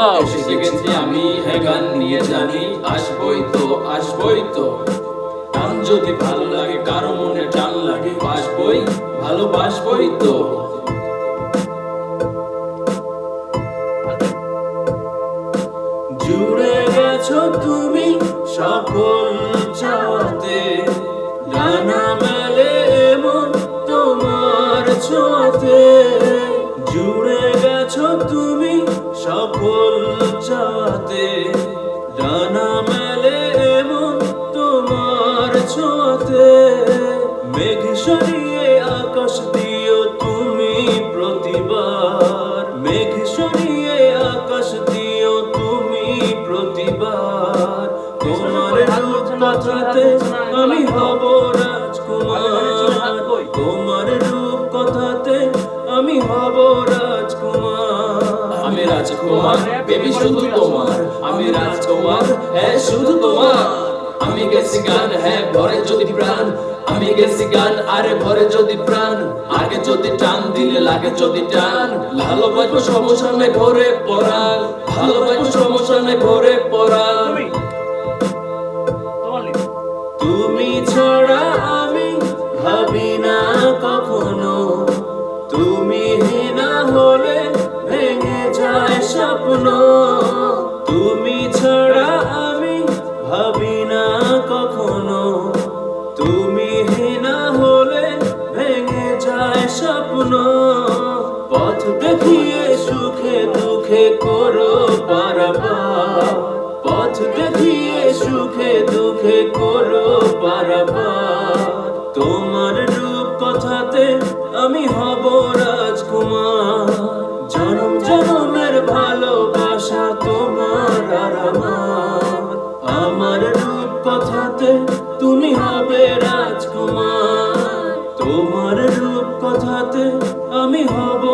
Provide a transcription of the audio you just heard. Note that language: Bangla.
কোথাও এসে গেছি আমি গান নিয়ে জানি, আসবই তো আসবই তো। যদি ভালো লাগে, কারও মনে টান লাগে, বাসবই, ভালোবাসবই তো। জুড়ে গেছো তুমি সকল চাওয়াতে ডানা মেলে এমন তোমার ছোঁয়াতে। চাওয়াতে ডানা মেলে এমন তোমার ছোঁয়াতে। মেঘ সরিয়ে আকাশ দিও তুমি প্রতিবার। মেঘ সরিয়ে আকাশ দিও তুমি প্রতিবার। তোমার রূপ কথাতে আমি হব রাজকুমার। তোমার রাজকুমার বেবি শুধু তোমার। আমি রাজকুমার হ্যাঁ শুধু তোমার। আমি গেছি গান হ্যাঁ ভরে যদি প্রাণ। আমি গেছি গান আরে ভরে যদি প্রাণ। আগে যদি টান দিলে লাগে যদি টান। ভালোবাসবো সমস্যা নেই ভরে পড়ান ভালোবাসবো সমস্যা নেই ভরে পড়ান তুমি ছাড়া আমি ভাবি না কখনো। স্বপ্ন। তুমি ছাড়া আমি ভাবি না কখনো। তুমি না হলে ভেঙে যায় স্বপ্ন। পথ দেখিয়ে সুখে দুঃখে করো পারাবার পথ দেখিয়ে সুখে দুঃখে করো পারাবার তোমার রূপ কথাতে আমি হব রাজকুমার আমার রূপ কথাতে তুমি হবে রাজকুমার। তোমার রূপ কথাতে আমি হব